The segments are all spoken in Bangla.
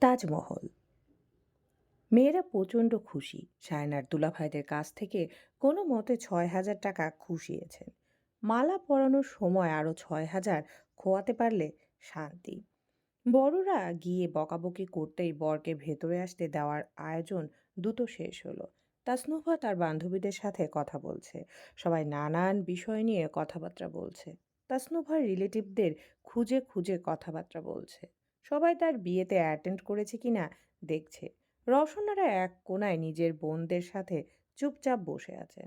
তাজমহল। মেয়েরা প্রচণ্ড খুশি। সায়নার দুলাভাইদের কাছ থেকে কোনো মতে ছয় হাজার টাকা খুশিয়েছেন। মালা পরানোর সময় আরও ছয় হাজার খোয়াতে পারলে শান্তি। বড়রা গিয়ে বকাবকি করতেই বরকে ভেতরে আসতে দেওয়ার আয়োজন দ্রুত শেষ হলো। তাসনুভা তার বান্ধবীদের সাথে কথা বলছে। সবাই নানান বিষয় নিয়ে কথাবার্তা বলছে। তাসনুভার রিলেটিভদের খুঁজে খুঁজে কথাবার্তা বলছে। সবাই তার বিয়েতে অ্যাটেন্ড করেছে কিনা দেখছে। রসনারা এক কোনায় নিজের বোনদের সাথে চুপচাপ বসে আছে।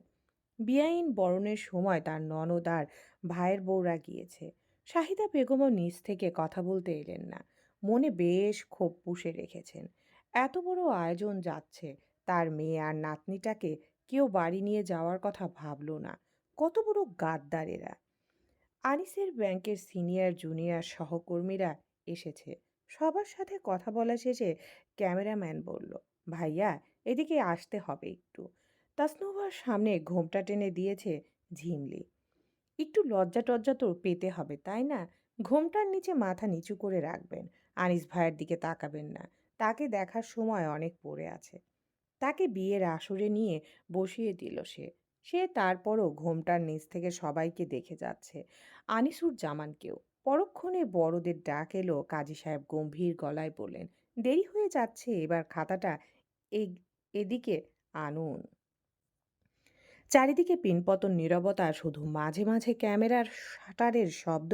বিয়াইন বরণের সময় তার ননদ আর ভাইয়ের বউরা গিয়েছে। শাহিদা বেগমও নিজ থেকে কথা বলতে এলেন না। মনে বেশ ক্ষোভ পুষে রেখেছেন। এত বড় আয়োজন যাচ্ছে, তার মেয়ে আর নাতনিটাকে কেউ বাড়ি নিয়ে যাওয়ার কথা ভাবলো না। কত বড় গাদ্দার এরা। আনিসের ব্যাংকের সিনিয়র, জুনিয়র সহকর্মীরা এসেছে। সবার সাথে কথা বলা শেষে ক্যামেরাম্যান বলল, ভাইয়া, এদিকে আসতে হবে একটু। তাসনুভার সামনে ঘোমটা টেনে দিয়েছে ঝিমলি। একটু লজ্জা টজ্জা তো পেতে হবে, তাই না? ঘোমটার নিচে মাথা নিচু করে রাখবেন, আনিস ভাইয়ের দিকে তাকাবেন না। তাকে দেখার সময় অনেক পড়ে আছে। তাকে বিয়ের আসরে নিয়ে বসিয়ে দিল সে। সে তারপরও ঘোমটার নিচ থেকে সবাইকে দেখে যাচ্ছে, আনিসুর জামানকেও। পরক্ষণে বড়দের ডাক এলো কাজী সাহেব গম্ভীর গলায় বললেন, দেরি হয়ে যাচ্ছে, এবার খাতাটা এদিকে আনুন। চারিদিকে পিনপতন নীরবতা শুধু মাঝে মাঝে ক্যামেরার শাটারের শব্দ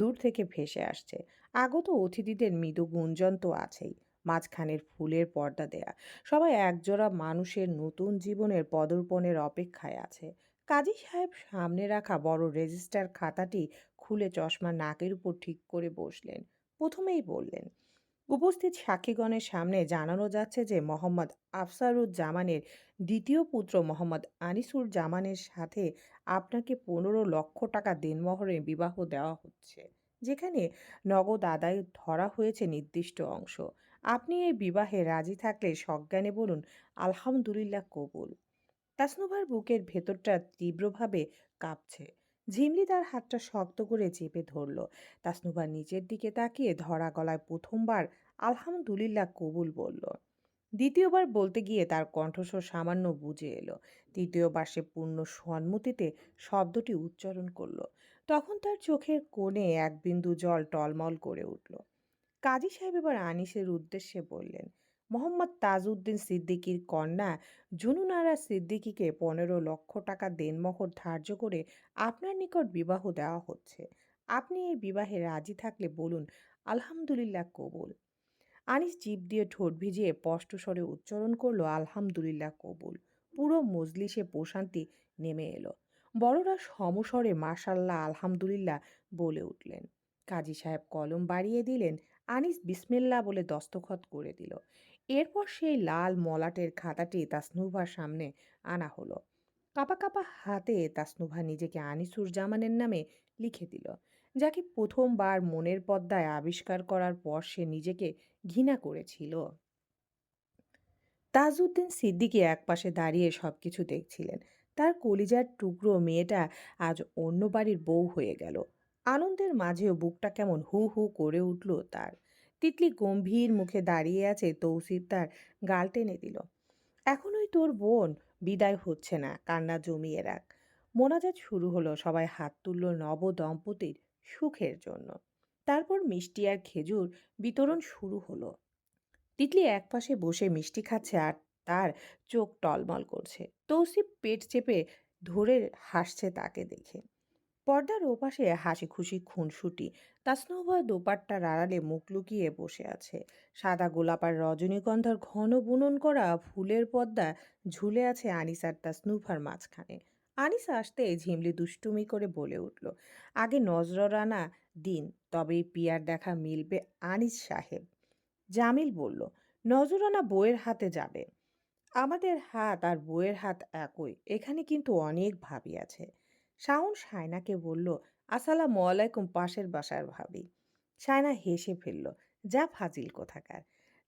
দূর থেকে ভেসে আসছে। আগত অতিথিদের মৃদু গুঞ্জন তো আছেই, মাঝখানের ফুলের পর্দা দেয়া। সবাই একজোড়া মানুষের নতুন জীবনের পদর্পণের অপেক্ষায় আছে। কাজী সাহেব সামনে রাখা বড় রেজিস্টার খাতাটি খুলে চশমা নাকের উপর ঠিক করে বসলেন। প্রথমেই বললেন, উপস্থিত সাক্ষীগণের সামনে জানানো যাচ্ছে যে মোহাম্মদ আফসারুজ্জামানের দ্বিতীয় পুত্র মোহাম্মদ আনিসুর জামানের সাথে আপনাকে পনেরো লক্ষ টাকা দেনমোহরে বিবাহ দেওয়া হচ্ছে, যেখানে নগদ আদায় ধরা হয়েছে নির্দিষ্ট অংশ। আপনি এই বিবাহে রাজি থাকলে সজ্ঞানে বলুন, আলহামদুলিল্লাহ কবুল। তাসনুভার বুকের ভেতরটা তীব্রভাবে কাঁপছে। ঝিমলি তার হাতটা শক্ত করে চেপে ধরল। তাসনুভা নিচের দিকে তাকিয়ে ধরা গলায় প্রথমবার আলহামদুলিল্লাহ কবুল বলল। দ্বিতীয়বার বলতে গিয়ে তার কণ্ঠস্বর সামান্য বুঝে এলো। তৃতীয়বার সে পূর্ণ সম্মতিতে শব্দটি উচ্চারণ করল। তখন তার চোখের কোণে এক বিন্দু জল টলমল করে উঠল। কাজী সাহেব এবার আনিসের উদ্দেশ্যে বললেন মোহাম্মদ তাজউদ্দিন সিদ্দিকীর কন্যা জুনুনারা সিদ্দিকিকে পনেরো লক্ষ টাকা দেনমোহর ধার্য করে আপনার নিকট বিবাহ দেওয়া হচ্ছে। আপনি এই বিবাহে রাজি থাকলে বলুন, আলহামদুলিল্লাহ কবুল। আনিস জিভ দিয়ে ঠোঁট ভিজিয়ে স্পষ্ট স্বরে উচ্চারণ করল, আলহামদুলিল্লাহ কবুল। পুরো মজলিসে প্রশান্তি নেমে এলো। বড়রা সমস্বরে মাশাল্লাহ আলহামদুলিল্লাহ বলে উঠলেন। কাজী সাহেব কলম বাড়িয়ে দিলেন, আনিস বিসমিল্লা বলে দস্তখত করে দিল। এরপর সেই লাল মলাটের খাতাটি তাসনুভার সামনে আনা হলো। কাপা কাপা হাতে তাসনুভা নিজেকে আনিসুর জামানের নামে লিখে দিল, যাকে প্রথমবার মনের পদ্মায় আবিষ্কার করার পর সে নিজেকে ঘৃণা করেছিল। তাজউদ্দিন সিদ্দিকী একপাশে দাঁড়িয়ে সব কিছু দেখছিলেন। তার কলিজার টুকরো মেয়েটা আজ অন্য বাড়ির বউ হয়ে গেল। আনন্দের মাঝেও বুকটা কেমন হু হু করে উঠল তার। তিতলি গম্ভীর মুখে দাঁড়িয়ে আছে তৌসিফ তার গাল টেনে দিল। এখনই তোর বোন, বিদায় হচ্ছে না, কান্না জমিয়ে রাখ। মোনাজাত শুরু হলো সবাই হাত তুলল নব দম্পতির সুখের জন্য। তারপর মিষ্টি আর খেজুর বিতরণ শুরু হলো। তিতলি একপাশে বসে মিষ্টি খাচ্ছে আর তার চোখ টলমল করছে। তৌসিফ পেট চেপে ধরে হাসছে তাকে দেখে। পর্দার ওপাশে হাসি খুশি খুনসুটি তাসনুভা দোপাট্টার আড়ালে মুখ লুকিয়ে বসে আছে। সাদা গোলাপ আর রজনীগন্ধার ঘন বুনন করা ফুলের পর্দা ঝুলে আছে আনিস আর তাসনুভার মাঝখানে। আনিস আসতে ঝিমলি দুষ্টুমি করে বলে উঠল, আগে নজরানা দিন তবেই পিয়ার দেখা মিলবে আনিস সাহেব। জামিল বলল নজরানা বইয়ের হাতে যাবে। আমাদের হাত আর বইয়ের হাত একই, এখানে কিন্তু অনেক ভাবি আছে। শাওন সায়নাকে বলল, আসসালামু আলাইকুম পাশের বাসার ভাবি। সায়না হেসে ফেলল, যা ফাজিল কোথাকার।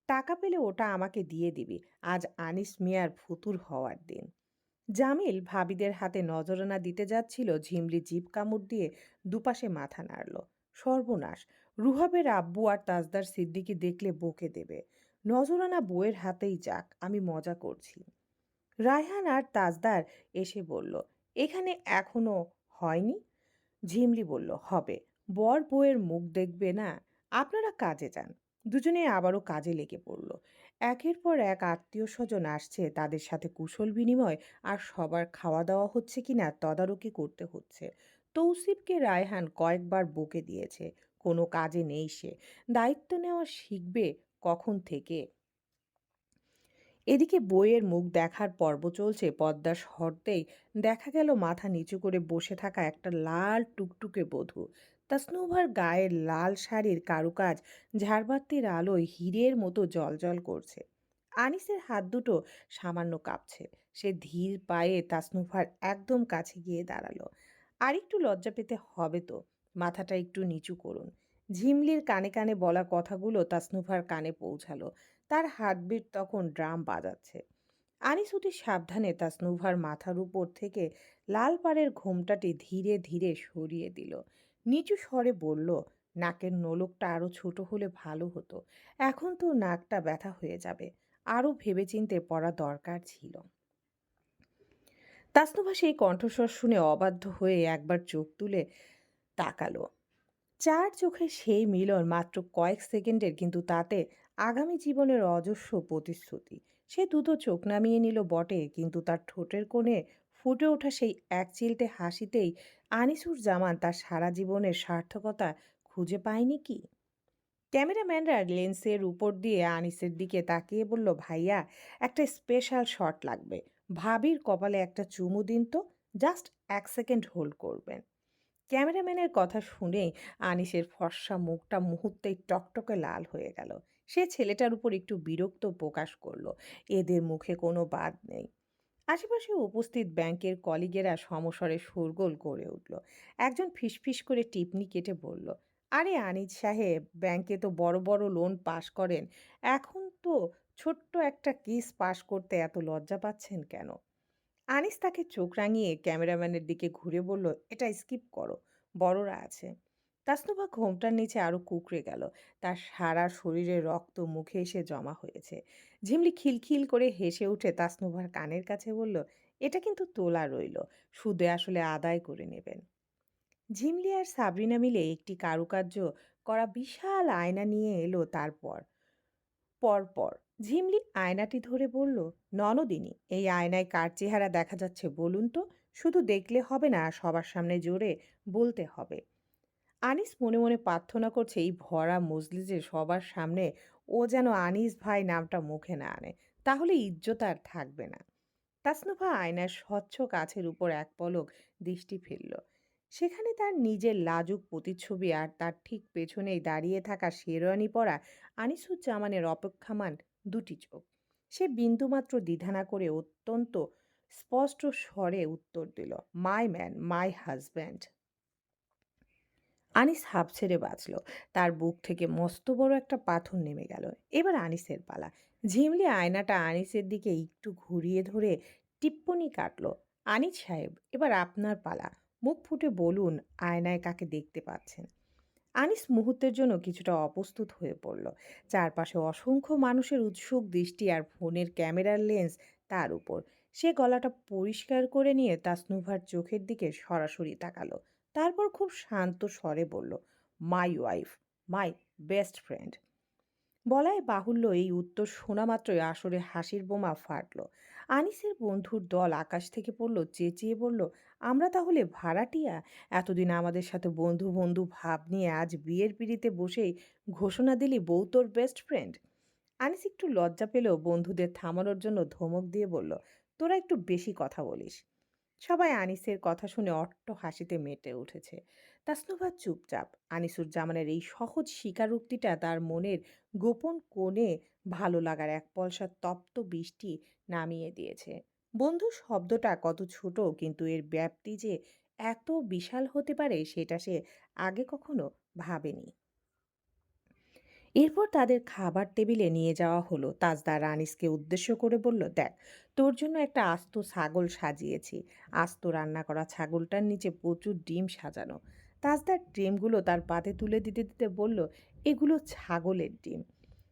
টাকা পেলে ওটা আমাকে দিয়ে দিবি। আজ আনিস মিয়ার ফুতুর হওয়ার দিন। জামিল ভাবিদের হাতে নজরানা দিতে যাচ্ছিল ঝিমলি জিভ কামড় দিয়ে দুপাশে মাথা নাড়ল। সর্বনাশ, রুহাবের আব্বু আর তাজদার সিদ্দিকি দেখলে বকে দেবে। নজরানা বইয়ের হাতেই যাক, আমি মজা করছি। রায়হান আর তাজদার এসে বলল এখানে এখনও হয়নি? ঝিমলি বলল, হবে। বর বউয়ের মুখ দেখবে না? আপনারা কাজে যান। দুজনে আবারও কাজে লেগে পড়ল। একের পর এক আত্মীয় স্বজন আসছে তাদের সাথে কুশল বিনিময় আর সবার খাওয়া দাওয়া হচ্ছে কি না তদারকি করতে হচ্ছে। তৌসিফকে রায়হান কয়েকবার বকে দিয়েছে, কোনো কাজে নেই সে। দায়িত্ব নেওয়া শিখবে কখন থেকে? এদিকে বইয়ের মুখ দেখার পর্ব চলছে পদ্মার শর্তেই দেখা গেল মাথা নিচু করে বসে থাকা একটা লাল টুকটুকে বধূ। তাসনুভার গায়ের লাল শাড়ির কারুকাজ ঝাড়বাতির আলোয় হীরের মতো জলজল করছে। আনিসের হাত দুটো সামান্য কাঁপছে। সে ধীর পায়ে তাসনুভার একদম কাছে গিয়ে দাঁড়াল। আর একটু লজ্জা পেতে হবে তো, মাথাটা একটু নিচু করুন। ঝিমলির কানে কানে বলা কথাগুলো তাসনুভার কানে পৌঁছালো। তার হার্টবিট তখন ড্রাম বাজাচ্ছে। আনিস অতি সাবধানে তাসনুভার মাথার উপর থেকে লাল পাড়ের ঘোমটাটি ধীরে ধীরে সরিয়ে দিল। নিচু স্বরে বলল, নাকের নোলকটা আরও ছোট হলে ভালো হতো। এখন তো নাকটা ব্যথা হয়ে যাবে। আরও ভেবেচিন্তে পড়া দরকার ছিল তাসনুভা সেই কণ্ঠস্বর শুনে অবাধ্য হয়ে একবার চোখ তুলে তাকালো। চার চোখে সেই মিলন মাত্র কয়েক সেকেন্ডের, কিন্তু তাতে আগামী জীবনের অজস্র প্রতিশ্রুতি। সে দুটো চোখ নামিয়ে নিল বটে, কিন্তু তার ঠোঁটের কোণে ফুটে ওঠা সেই এক চিলতে হাসিতেই আনিসুর জামান তার সারা জীবনের সার্থকতা খুঁজে পায়নি কি? ক্যামেরাম্যানরা লেন্সের উপর দিয়ে আনিসের দিকে তাকিয়ে বলল, ভাইয়া, একটা স্পেশাল শট লাগবে। ভাবির কপালে একটা চুমু দিন তো, জাস্ট এক সেকেন্ড হোল্ড করবেন। ক্যামেরাম্যানের কথা শুনেই আনিসের ফর্সা মুখটা মুহূর্তেই টকটকে লাল হয়ে গেল। সে ছেলেটার উপর একটু বিরক্ত প্রকাশ করল। এদের মুখে কোনো বাদ নেই। আশেপাশে উপস্থিত ব্যাংকের কলিগেরা সমস্বরে শোরগোল করে উঠল। একজন ফিসফিস করে টিপনি কেটে বলল, আরে আনিজ সাহেব, ব্যাংকে তো বড় বড় লোন পাশ করেন। এখন তো ছোট্ট একটা কেস পাশ করতে এত লজ্জা পাচ্ছেন কেন? আনিস তাকে চোখ রাঙিয়ে ক্যামেরাম্যানের দিকে ঘুরে বলল, এটা স্কিপ করো, বড়রা আছে। তাসনুভা ঘোমটার নিচে আরও কুকড়ে গেল। তার সারা শরীরে রক্ত মুখে এসে জমা হয়েছে। ঝিমলি খিলখিল করে হেসে উঠে তাসনুভার কানের কাছে বলল, এটা কিন্তু তোলা রইল, সুদে আসলে আদায় করে নেবেন। ঝিমলি আর সাবরিনা মিলে একটি কারুকার্য করা বিশাল আয়না নিয়ে এলো তারপর। পরপর ঝিমলি আয়নাটি ধরে বলল, ননদিনী, এই আয়নায় কার চেহারা দেখা যাচ্ছে বলুন তো? শুধু দেখলে হবে না, সবার সামনে জোরে বলতে হবে। আনিস মনে মনে প্রার্থনা করছে, এই ভরা মজলিসে সবার সামনে ও যেন আনিস ভাই নামটা মুখে না আনে। তাহলে ইজ্জত আর থাকবে না। তাসনুভা আয়নার স্বচ্ছ কাছের উপর এক পলক দৃষ্টি ফেলল। সেখানে তার নিজের লাজুক প্রতিচ্ছবি আর তার ঠিক পেছনেই দাঁড়িয়ে থাকা শেরওয়ানি পরা আনিসুজ্জামানের অপেক্ষামান দুটি চোখ। সে বিন্দুমাত্র দ্বিধা না করে অত্যন্ত স্পষ্ট স্বরে উত্তর দিল my man my husband Anis হাঁপ ছেড়ে বাঁচল। তার বুক থেকে মস্ত বড় একটা পাথর নেমে গেল। এবার আনিসের পালা। ঝিমলি আয়নাটা আনিসের দিকে একটু ঘুরিয়ে ধরে টিপ্পনি কাটল। আনিস সাহেব, এবার আপনার পালা। মুখ ফুটে বলুন, আয়নায় কাকে দেখতে পাচ্ছেন? আনিস মুহূর্তের জন্য কিছুটা অপ্রস্তুত হয়ে পড়ল। চারপাশে অসংখ্য মানুষের উৎসুক দৃষ্টি আর ফোনের ক্যামেরার লেন্স তার উপর। সে গলাটা পরিষ্কার করে নিয়ে তাসনুভার চোখের দিকে সরাসরি তাকালো। তারপর খুব শান্ত স্বরে বলল my wife my best friend বলায় বাহুল্য এই উত্তর শোনা মাত্রই আসরে হাসির বোমা ফাটল। আনিসের বন্ধুর দল আকাশ থেকে পড়ল, চেঁচিয়ে বলল, আমরা তাহলে ভাড়াটিয়া? এতদিন আমাদের সাথে বন্ধু বন্ধু ভাব নিয়ে আজ বিয়ের পিড়িতে বসেই ঘোষণা দিলি বউ তোর বেস্ট ফ্রেন্ড আনিস একটু লজ্জা পেলেও বন্ধুদের থামানোর জন্য ধমক দিয়ে বলল, তোরা একটু বেশি কথা বলিস। সবাই আনিসের কথা শুনে অট্ট হাসিতে মেতে উঠেছে। তাসনুভা চুপচাপ। আনিসুর জামানের এই সহজ স্বীকারোক্তিটা তার মনের গোপন কোণে ভালো লাগার এক পলসা তপ্ত বৃষ্টি নামিয়ে দিয়েছে। বন্ধু শব্দটা কত ছোট, কিন্তু এর ব্যাপ্তি যে এত বিশাল হতে পারে, সেটা সে আগে কখনো ভাবেনি। এরপর তাদের খাবার টেবিলে নিয়ে যাওয়া হলো। তাজদার আনিসকে উদ্দেশ্য করে বলল, দেখ, তোর জন্য একটা আস্ত ছাগল সাজিয়েছি। আস্ত রান্না করা ছাগলটার নিচে প্রচুর ডিম সাজানো। তাজদার ডিমগুলো তার পাতে তুলে দিতে দিতে বলল, এগুলো ছাগলের ডিম।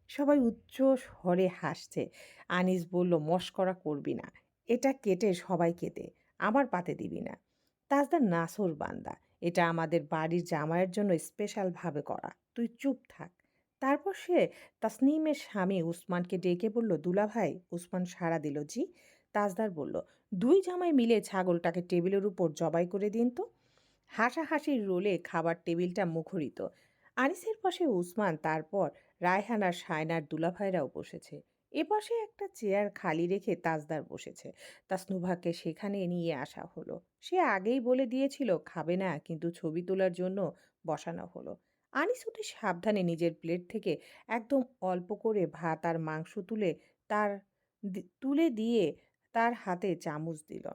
সবাই উচ্চ স্বরে হাসছে। আনিস বলল মস্করা করবি না। এটা কেটে সবাই কেটে আমার পাতে দিবি না। তাজদার নাসর বান্দা। এটা আমাদের বাড়ির জামাইয়ের জন্য স্পেশালভাবে করা। তুই চুপ থাক। তারপর সে তাসনিমের স্বামী উসমানকে ডেকে বলল দুলাভাই উসমান সাড়া দিল, জি। তাজদার বলল, দুই জামাই মিলে ছাগলটাকে টেবিলের উপর জবাই করে দিন তো? হাসাহাসির রোলে খাবার টেবিলটা মুখরিত। আনিসের পাশে উসমান, তারপর রায়হান সায়নার দুলাভাইরাও বসেছে। এপাশে একটা চেয়ার খালি রেখে তাজদার বসেছে। তাসনুভাকে সেখানে নিয়ে আসা হলো। সে আগেই বলে দিয়েছিল, খাবে না, কিন্তু ছবি তোলার জন্য বসানো হলো। আনিস অতি সাবধানে নিজের প্লেট থেকে একদম অল্প করে ভাত আর মাংস তুলে তার তুলে দিয়ে তার হাতে চামচ দিল।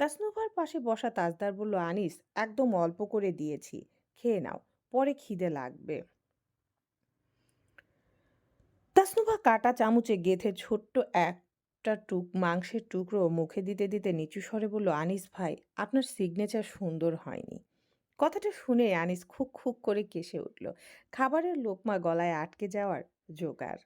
তাসনুভার পাশে বসা তাজদার বলল, আনিস, একদম অল্প করে দিয়েছি, খেয়ে নাও, পরে খিদে লাগবে। তাসনুভা কাটা চামচে গেথে ছোট্ট একটা টুক, মাংসের টুকরো মুখে দিতে দিতে নিচু স্বরে বলল, আনিস ভাই, আপনার সিগনেচার সুন্দর হয়নি। কথাটা শুনে আনিস খুক খুক করে কেসে উঠল। খাবারের লোকমা গলায় আটকে যাওয়ার জোগাড়।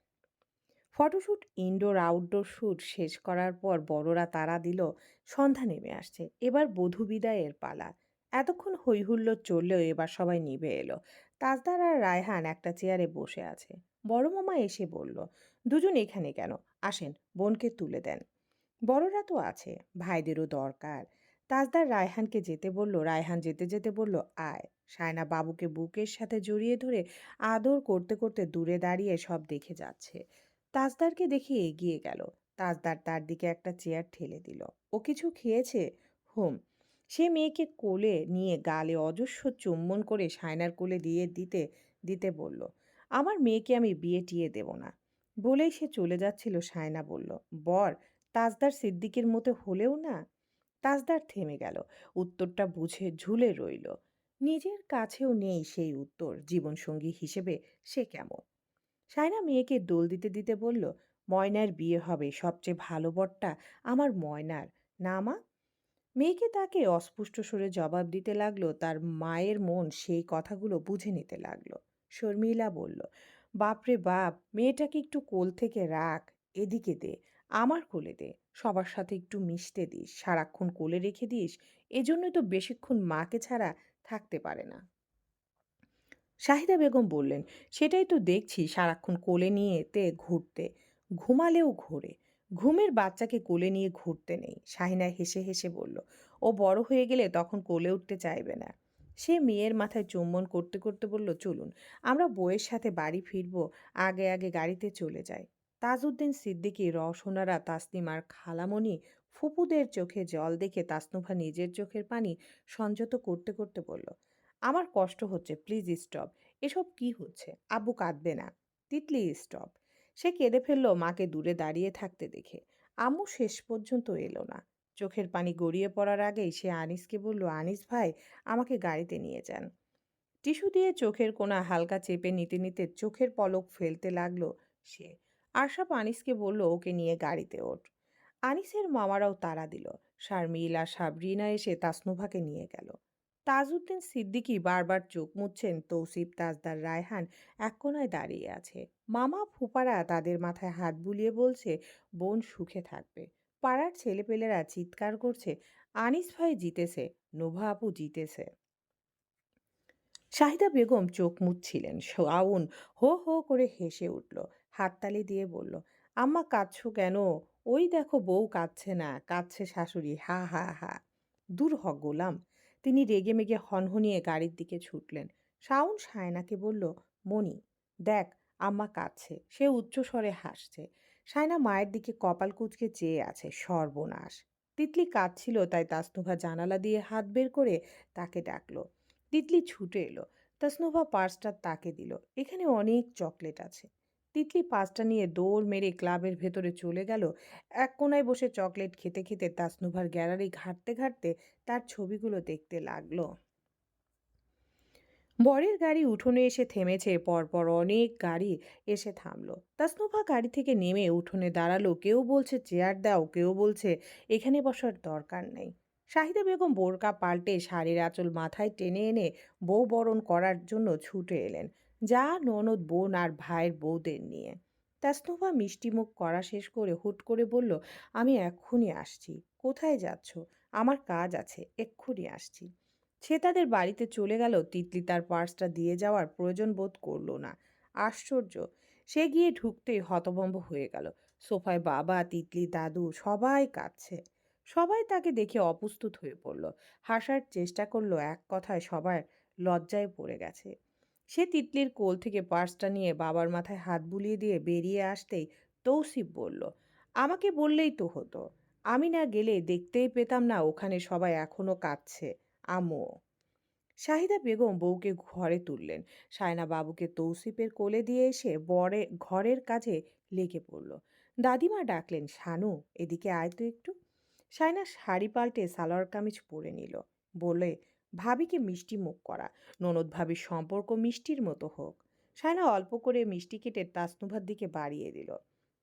ফটোশ্যুট ইনডোর, আউটডোর শ্যুট শেষ করার পর বড়রা তারা দিল, সন্ধ্যা নেমে আসছে। এবার বধূ বিদায়ের পালা। এতক্ষণ হৈহুল্লোড় চললেও এবার সবাই নিভে এলো। তাজদার আর রায়হান একটা চেয়ারে বসে আছে। বড় মামা এসে বলল, দুজন এখানে কেন? আসেন, বোনকে তুলে দেন। বড়রা তো আছে, ভাইদেরও দরকার। তাজদার রায়হানকে যেতে বলল, রায়হান যেতে যেতে বলল, আয়। সায়না বাবুকে বুকের সাথে জড়িয়ে ধরে আদর করতে করতে দূরে দাঁড়িয়ে সব দেখে যাচ্ছে। তাজদারকে দেখে এগিয়ে গেল। তাজদার তার দিকে একটা চেয়ার ঠেলে দিল। ও কিছু খেয়েছে? হুম। সে মেয়েকে কোলে নিয়ে গালে অজস্র চুম্বন করে সায়নার কোলে দিয়ে দিতে দিতে বলল, আমার মেয়েকে আমি বিয়ে টিয়ে দেব না। বলেই সে চলে যাচ্ছিল, সায়না বলল। বর, তাজদার সিদ্দিকের মতো হলেও না? তাজদার থেমে গেল। উত্তরটা বুঝে ঝুলে রইল। নিজের কাছেও নেই সেই উত্তর, জীবনসঙ্গী হিসেবে সে কেমন? সায়না মেয়েকে দোল দিতে দিতে বলল, ময়নার বিয়ে হবে, সবচেয়ে ভালো বরটা আমার ময়নার। না মা? মেয়েকে তাকে অস্পুষ্ট সুরে জবাব দিতে লাগল, তার মায়ের মন সেই কথাগুলো বুঝে নিতে লাগল। শর্মিলা বলল, বাপরে বাপ, মেয়েটাকে একটু কোল থেকে রাখ, এদিকে দে, আমার কোলে দে। সবার সাথে একটু মিশতে দিস, সারাক্ষণ কোলে রেখে দিস, এজন্যই তো বেশিক্ষণ মাকে ছাড়া থাকতে পারে না। শাহিদা বেগম বললেন, সেটাই তো দেখছি সারাক্ষণ কোলে নিয়ে এতে ঘুরতে, ঘুমালেও ঘোরে। ঘুমের বাচ্চাকে কোলে নিয়ে ঘুরতে নেই। শাহিনা হেসে হেসে বলল, ও বড় হয়ে গেলে তখন কোলে উঠতে চাইবে না। সে মেয়ের মাথায় চুম্বন করতে করতে বলল, চলুন, আমরা বইয়ের সাথে বাড়ি ফিরবো, আগে আগে গাড়িতে চলে যাই। তাজউদ্দিন সিদ্দিকী, রওশনারা তাসনিমার খালামণি ফুপুদের চোখে জল দেখে তাসনুভা নিজের চোখের পানি সংযত করতে করতে বলল, আমার কষ্ট হচ্ছে, প্লিজ স্টপ। এসব কি হচ্ছে? আব্বু কাঁদবে না। তিতলি, স্টপ। সে কেঁদে ফেলল মাকে দূরে দাঁড়িয়ে থাকতে দেখে। আম্মু শেষ পর্যন্ত এলো না। চোখের পানি গড়িয়ে পড়ার আগেই সে আনিসকে বলল, আনিস ভাই, আমাকে গাড়িতে নিয়ে যান। টিস্যু দিয়ে চোখের কোনা হালকা চেপে নিতে নিতে চোখের পলক ফেলতে লাগল সে। আরশাপ আনিসকে বলল, ওকে নিয়ে গাড়িতে ওঠ। আনিসের মামারাও তাড়া দিল। শারমিল আর সাবরিনা এসে তাসনুভাকে নিয়ে গেল। তাজউদ্দিন সিদ্দিকী বারবার চোখ মুছছেন তৌসিফ তাজদার রায়হান এক কোনায় দাঁড়িয়ে আছে। মামা ফুপারা তাদের মাথায় হাত বুলিয়ে বলছে, বোন সুখে থাকবে। পাড়ার ছেলেপেলেরা চিৎকার করছে, আনিস ভাই জিতেছে, নোভা আপু জিতেছে। শাহিদা বেগম চোখ মুছছিলেন শাউন হো হো করে হেসে উঠল। হাততালি দিয়ে বলল, আম্মা কাঁদছো কেন? ওই দেখো বউ কাঁদছে না, কাঁদছে শাশুড়ি, হা হা হা। দূর হ, গোলাম। তিনি রেগে মেগে হনহনিয়ে গাড়ির দিকে ছুটলেন। শাওন সায়নাকে বলল, মণি, দেখ, আম্মা কাঁদছে, সে উচ্চস্বরে হাসছে। সায়না মায়ের দিকে কপাল কুচকে চেয়ে আছে, সর্বনাশ। তিতলি কাঁদছিল, তাই তাসনুভা জানালা দিয়ে হাত বের করে তাকে ডাকলো। তিতলি ছুটে এলো। তাসনুভা পার্সটা তাকে দিল। এখানে অনেক চকলেট আছে। তিতলি পার্সটা নিয়ে দৌড় মেরে ক্লাবের ভেতরে চলে গেল। এক কোনায় বসে চকলেট খেতে খেতে তাসনুভার গ্যালারি ঘাঁটতে ঘাঁটতে তার ছবিগুলো দেখতে লাগল। বরের গাড়ি উঠোনে এসে থেমেছে, পরপর অনেক গাড়ি এসে থামলো। তাসনুভা গাড়ি থেকে নেমে উঠোনে দাঁড়াল, কেউ বলছে, চেয়ার দাও। কেউ বলছে, এখানে বসার দরকার নেই। শাহিদা বেগম বোরকা পাল্টে শাড়ির আঁচল মাথায় টেনে এনে বউ বরণ করার জন্য ছুটে এলেন। যা ননদ বোন আর ভাইয়ের বউদের নিয়ে। তাসনুভা মিষ্টিমুখ করা শেষ করে হুট করে বলল, আমি এক্ষুনি আসছি। কোথায় যাচ্ছ? আমার কাজ আছে, এক্ষুনি আসছি। সে তাদের বাড়িতে চলে গেল। তিতলি তার পার্সটা দিয়ে যাওয়ার প্রয়োজন বোধ করল না। আশ্চর্য! সে গিয়ে ঢুকতেই হতভম্ব হয়ে গেল। সোফায় বাবা, তিতলি, দাদু সবাই কাঁদছে। সবাই তাকে দেখে অপ্রস্তুত হয়ে পড়ল। হাসার চেষ্টা করল, এক কথায় সবার লজ্জায় পড়ে গেছে। সে তিতলির কোল থেকে পার্সটা নিয়ে বাবার মাথায় হাত বুলিয়ে দিয়ে বেরিয়ে আসতেই তৌসিফ বলল, আমাকে বললেই তো হতো। আমি না গেলে দেখতেই পেতাম না ওখানে সবাই এখনও কাঁদছে। আম্মুও শাহিদা বেগম বউকে ঘরে তুললেন। সায়না বাবুকে তৌসিফের কোলে দিয়ে এসে বরে, ঘরের কাজে লেগে পড়ল। দাদিমা ডাকলেন, শানু, এদিকে আয় তো একটু। সায়না শাড়ি পাল্টে সালোয়ার কামিজ পরে নিল। বলে ভাবিকে মিষ্টি মুখ করা, ননদ ভাবির সম্পর্ক মিষ্টির মতো হোক। সায়না অল্প করে মিষ্টি কেটে তাসনুভার দিকে বাড়িয়ে দিল।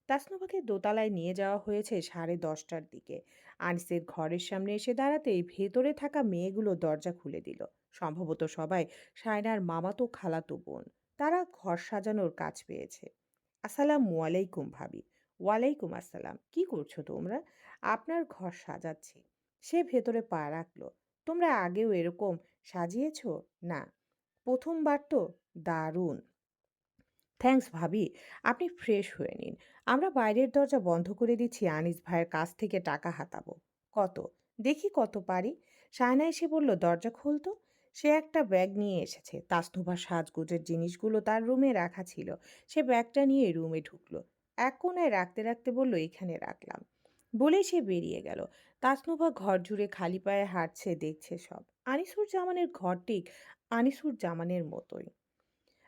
তাসনুভাকে দোতলায় নিয়ে যাওয়া হয়েছে সাড়ে দশটার দিকে। আনিসের ঘরের সামনে এসে দাঁড়াতেই ভেতরে থাকা মেয়েগুলো দরজা খুলে দিল। সম্ভবত সবাই সায়নার মামাতো খালাতো বোন। তারা ঘর সাজানোর কাজ পেয়েছে। আসসালামু আলাইকুম ভাবি। ওয়ালাইকুম আসসালাম। কি করছ তোমরা? আপনার ঘর সাজাচ্ছি। সে ভেতরে পা রাখল। তোমরা আগেও এরকম সাজিয়েছ? না। প্রথমবার তো দারুণ। থ্যাঙ্কস ভাবি, আপনি ফ্রেশ হয়ে নিন। আমরা বাইরের দরজা বন্ধ করে দিচ্ছি, আনিস ভাইয়ের কাছ থেকে টাকা হাতাবো। কত? দেখি কত পারি। সায়না এসে বলল, দরজা খুলতো সে একটা ব্যাগ নিয়ে এসেছে। তাসনুভা সাজগোজের জিনিসগুলো তার রুমে রাখা ছিল। সে ব্যাগটা নিয়ে রুমে ঢুকলো। এক কোনায় রাখতে রাখতে বলল, এখানে রাখলাম। বলেই সে বেরিয়ে গেল। তাসনুভা ঘর জুড়ে খালি পায়ে হাঁটছে, দেখছে সব। আনিসুর জামানের ঘর ঠিক আনিসুর জামানের মতোই।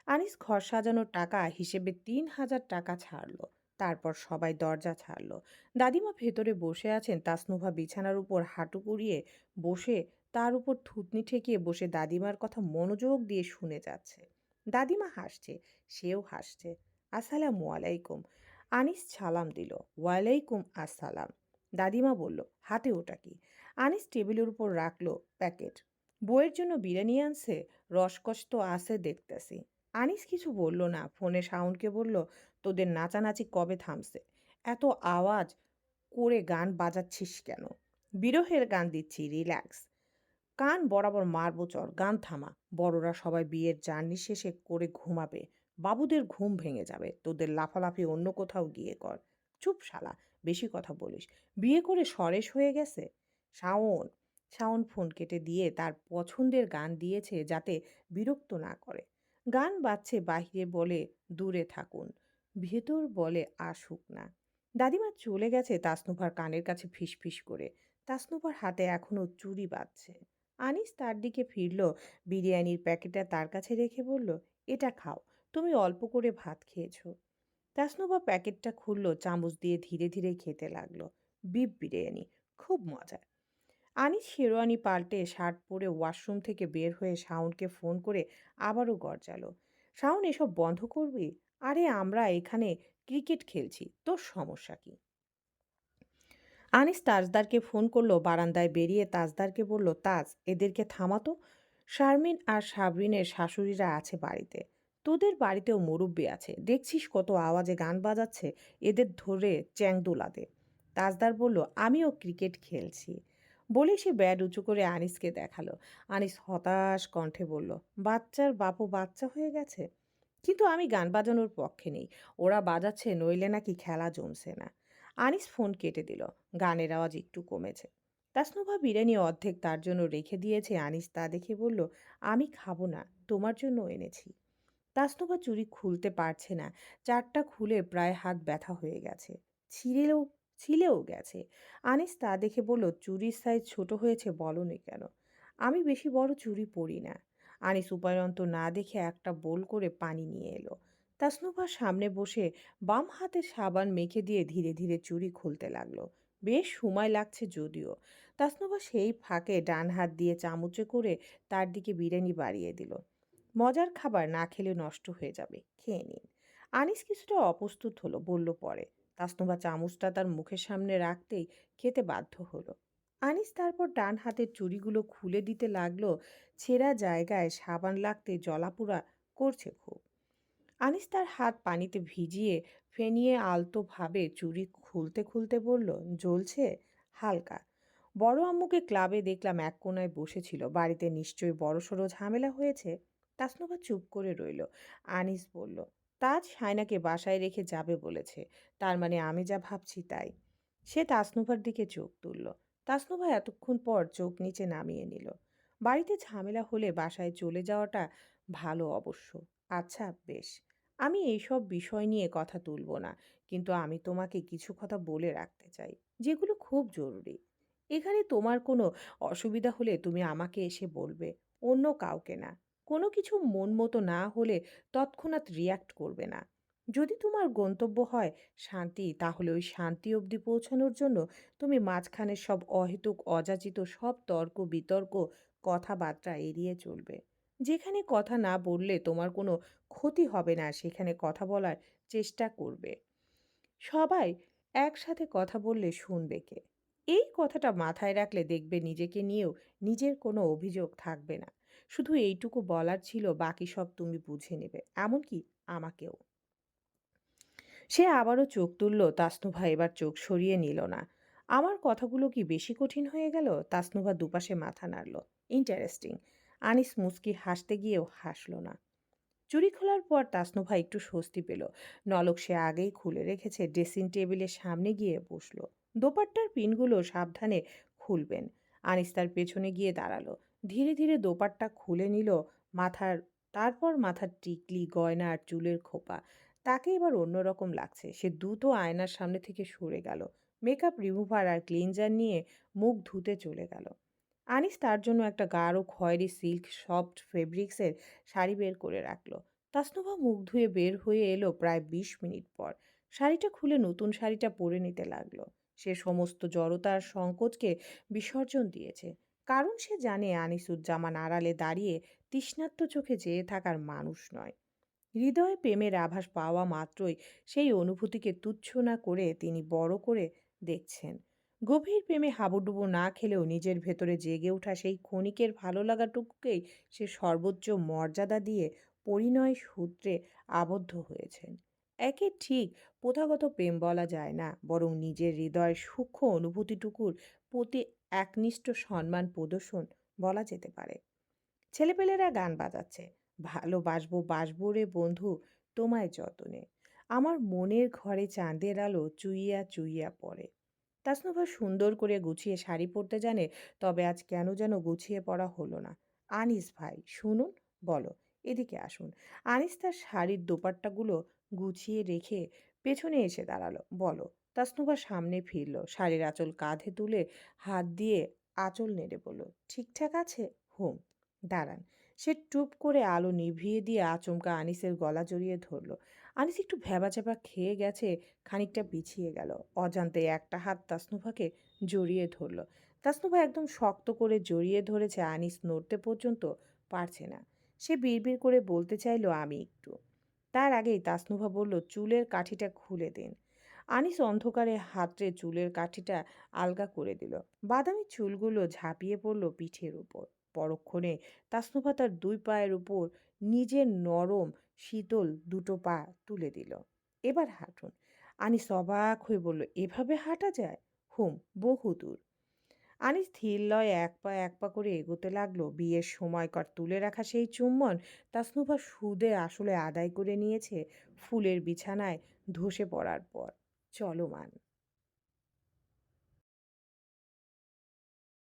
আনিস ঘর সাজানোর টাকা হিসেবে তিন হাজার টাকা ছাড়লো। তারপর সবাই দরজা ছাড়লো। দাদিমা ভেতরে বসে আছেন তাসনুভা বিছানার উপর হাঁটু কুড়িয়ে বসে তার উপর থুতনি ঠেকিয়ে বসে দাদিমার কথা মনোযোগ দিয়ে শুনে যাচ্ছে। দাদিমা হাসছে, সেও হাসছে। আসসালামু আলাইকুম। আনিস সালাম দিল। ওয়ালাইকুম আসসালাম। দাদিমা বলল, হাতে ওটা কি? আনিস টেবিলের উপর রাখল প্যাকেট। বইয়ের জন্য বিরিয়ানি আনছে, রসকস তো আছে দেখতেছি। আনিস কিছু বলল না, ফোনে শাওনকে বলল, তোদের নাচানাচি কবে থামছে? এত আওয়াজ, করে গান বাজাচ্ছিস কেন? বিরহের গান দিচ্ছি, রিল্যাক্স। কান বরাবর মারবো চর, গান থামা। বড়রা সবাই বিয়ের জার্নি শেষে করে ঘুমাবে। বাবুদের ঘুম ভেঙে যাবে। তোদের লাফালাফি অন্য কোথাও গিয়ে কর। চুপ শালা। বেশি কথা বলিস। বিয়ে করে সরেস হয়ে গেছে? শাওন শাওন ফোন কেটে দিয়ে তার পছন্দের গান দিয়েছে যাতে বিরক্ত না করে। গান বাজছে বাহিরে বলে, দূরে থাকুন। ভেতর বলে, আসুক না। দাদিমা চলে গেছে তাসনুভার কানের কাছে ফিসফিস করে। তাসনুভার হাতে এখনও চুরি বাজছে আনিস তার দিকে ফিরল, বিরিয়ানির প্যাকেটটা তার কাছে রেখে বলল, এটা খাও। তুমি অল্প করে ভাত খেয়েছো। তাসনুভা প্যাকেটটা খুলল, চামচ দিয়ে ধীরে ধীরে খেতে লাগল। বিপ বিরিয়ানি, খুব মজার। আনিস শেরওয়ানি পাল্টে শার্ট পরে ওয়াশরুম থেকে বের হয়ে শাওনকে ফোন করে আবারও গরজালো। শাওন, এসব বন্ধ করবি? আরে, আমরা এখানে ক্রিকেট খেলছি, তোর সমস্যা কি? আনিস তাজদারকে ফোন করল, বারান্দায় বেরিয়ে তাজদারকে বলল, তাজ, এদেরকে থামাতো? শারমিন আর সাবরিনের শাশুড়িরা আছে বাড়িতে। তোদের বাড়িতেও মুরব্বি আছে। দেখছিস কত আওয়াজে গান বাজাচ্ছে এদের ধরে চ্যাং দোলাতে তাজদার বলল, আমিও ক্রিকেট খেলছি। বলে সে ব্যাট উঁচু করে আনিসকে দেখাল। আনিস হতাশ কণ্ঠে বলল, বাচ্চার বাপু বাচ্চা হয়ে গেছে? কিন্তু আমি গান বাজানোর পক্ষে নেই। ওরা বাজাচ্ছে নইলে নাকি খেলা জমছে না। আনিস ফোন কেটে দিল। গানের আওয়াজ একটু কমেছে। তাসনুভা বিরিয়ানি অর্ধেক তার জন্য রেখে দিয়েছে। আনিস তা দেখে বলল, আমি খাব না, তোমার জন্য এনেছি। তাসনুভা চুরি খুলতে পারছে না। চারটা খুলে প্রায় হাত ব্যথা হয়ে গেছে। ছিঁড়েও ছিলেও গেছে। আনিস তা দেখে বলল, চুরির সাইজ ছোট হয়েছে, বলনি কেন? আমি বেশি বড় চুরি পরি না। আনিস উপায়ন্ত না দেখে একটা বোল করে পানি নিয়ে এলো। তাসনুভার সামনে বসে বাম হাতে সাবান মেখে দিয়ে ধীরে ধীরে চুরি খুলতে লাগল। বেশ সময় লাগছে যদিও। তাসনুভা সেই ফাঁকে ডান হাত দিয়ে চামচে করে তার দিকে বিরিয়ানি বাড়িয়ে দিল। মজার খাবার না খেলে নষ্ট হয়ে যাবে, খেয়ে নিন। আনিস কিছুটা অপ্রস্তুত হলো, বলল পরে, তাসনুভা চামচটা তার মুখের সামনে রাখতেই খেতে বাধ্য হলো। আনিস তারপর ডান হাতের চুড়িগুলো খুলে দিতে লাগল, ছেঁড়া জায়গায় সাবান লাগতে জলাপুরা করছে খুব। আনিস তার হাত পানিতে ভিজিয়ে ফেনিয়ে আলতোভাবে চুড়ি খুলতে খুলতে বলল, জ্বলছে? হালকা। বড় আম্মুকে ক্লাবে দেখলাম এক কোনায় বসেছিল, বাড়িতে নিশ্চয়ই বড়সড় ঝামেলা হয়েছে। তাসনুভা চুপ করে রইল। আনিস বলল, তাজ সায়নাকে বাসায় রেখে যাবে বলেছে। তার মানে আমি যা ভাবছি তাই। সে তাসনুভার দিকে চোখ তুলল। তাসনুভা এতক্ষণ পর চোখ নিচে নামিয়ে নিল। বাড়িতে ঝামেলা হলে বাসায় চলে যাওয়াটা ভালো অবশ্য। আচ্ছা বেশ। আমি এইসব বিষয় নিয়ে কথা তুলব না, কিন্তু আমি তোমাকে কিছু কথা বলে রাখতে চাই, যেগুলো খুব জরুরি। এখানে তোমার কোনো অসুবিধা হলে তুমি আমাকে এসে বলবে, অন্য কাউকে না। কোনো কিছু মন মতো না হলে তৎক্ষণাৎ রিয়্যাক্ট করবে না। যদি তোমার গন্তব্য হয় শান্তি, তাহলে ওই শান্তি অবধি পৌঁছানোর জন্য তুমি মাঝখানে সব অহেতুক, অযাচিত, সব তর্ক, বিতর্ক, কথাবার্তা এড়িয়ে চলবে। যেখানে কথা না বললে তোমার কোনো ক্ষতি হবে না, সেখানে কথা বলার চেষ্টা করবে। সবাই একসাথে কথা বললে শুনবে কে? এই কথাটা মাথায় রাখলে দেখবে নিজেকে নিয়েও নিজের কোনো অভিযোগ থাকবে না। শুধু এইটুকু বলার ছিল, বাকি সব তুমি বুঝে নেবে। এমনকি আমাকেও। সে আবারও চোখ তুলল, তাসনুভা এবার চোখ সরিয়ে নিল না। আমার কথাগুলো কি বেশি কঠিন হয়ে গেল? তাসনুভা দুপাশে মাথা নাড়ল। ইন্টারেস্টিং। আনিস মুস্কি হাসতে গিয়েও হাসল না। চুরি খোলার পর তাসনুভা একটু স্বস্তি পেল। নলক সে আগেই খুলে রেখেছে, ড্রেসিং টেবিলের সামনে গিয়ে বসল। দোপাট্টার পিনগুলো সাবধানে খুলবেন। আনিস তার পেছনে গিয়ে দাঁড়াল। ধীরে ধীরে দোপাট্টা খুলে নিল মাথার, তারপর মাথার টিকলি, গয়না আর চুলের খোপা। তাকে এবার অন্যরকম লাগছে। সে দ্রুত আয়নার সামনে থেকে সরে গেল। মেকআপ রিমুভার আর ক্লিনজার নিয়ে মুখ ধুতে চলে গেল। আনিস তার জন্য একটা গাঢ় খয়েরি সিল্ক সফট ফেব্রিক্সের শাড়ি বের করে রাখল। তাসনুভা মুখ ধুয়ে বের হয়ে এলো প্রায় বিশ মিনিট পর। শাড়িটা খুলে নতুন শাড়িটা পরে নিতে লাগল। সে সমস্ত জড়তার সংকোচকে বিসর্জন দিয়েছে। কারণ সে জানে আনিসুজ্জামান আড়ালে দাঁড়িয়ে তৃষ্ণাত্ম চোখে চেয়ে থাকার মানুষ নয়। হৃদয়ে প্রেমের আভাস পাওয়া মাত্রই সেই অনুভূতিকে তুচ্ছ না করে তিনি বড় করে দেখছেন। গভীর প্রেমে হাবুডুবু না খেলেও নিজের ভেতরে জেগে ওঠা সেই ক্ষণিকের ভালো লাগাটুকুকেই সে সর্বোচ্চ মর্যাদা দিয়ে পরিণয় সূত্রে আবদ্ধ হয়েছেন। একে ঠিক প্রথাগত প্রেম বলা যায় না, বরং নিজের হৃদয়ের সূক্ষ্ম অনুভূতিটুকুর প্রতি একনিষ্ঠ সম্মান প্রদর্শন বলা যেতে পারে। ছেলেপেলেরা গান বাজাচ্ছে। ভালো ভালোবাসবো বাসবো রে বন্ধু, তোমায় যতনে। আমার মনের ঘরে চাঁদের আলো চুইয়া চুইয়া পড়ে। তাসনুভা সুন্দর করে গুছিয়ে শাড়ি পরতে জানে, তবে আজ কেন যেন গুছিয়ে পড়া হলো না। আনিস ভাই, শুনুন, বলো, এদিকে আসুন। আনিস তার শাড়ির দোপাট্টাগুলো গুছিয়ে রেখে পেছনে এসে দাঁড়াল, বলো তাসনুভা সামনে ফিরল। শাড়ির আঁচল কাঁধে তুলে হাত দিয়ে আঁচল নেড়ে বলল, ঠিকঠাক আছে? হুম, দাঁড়ান। সে টুপ করে আলো নিভিয়ে দিয়ে আচমকা আনিসের গলা জড়িয়ে ধরল। আনিস একটু ভ্যাবাচ্যাপা খেয়ে গেছে, খানিকটা পিছিয়ে গেল। অজান্তে একটা হাত তাসনুভাকে জড়িয়ে ধরল। তাসনুভা একদম শক্ত করে জড়িয়ে ধরেছে আনিস নড়তে পর্যন্ত পারছে না। সে বিড়বিড় করে বলতে চাইলো, আমি একটু। তার আগেই তাসনুভা বলল, চুলের কাঠিটা খুলে দিন। আনিস অন্ধকারে হাতড়ে চুলের কাঠিটা আলগা করে দিল। বাদামি চুলগুলো ঝাঁপিয়ে পড়ল পিঠের উপর। পরক্ষণে তাসনুভা তার দুই পায়ের উপর নিজের নরম, শীতল দুটো পা তুলে দিল। এবার হাঁটুন। আনিস অবাক হয়ে বলল, এভাবে হাঁটা যায়? হুম বহু দূর আনিস ধীর লয় এক পা এক পা করে এগোতে লাগল। বিয়ের সময়কার তুলে রাখা সেই চুম্বন তাসনুভা সুদে আসলে আদায় করে নিয়েছে ফুলের বিছানায় ধসে পড়ার পর। চলমান।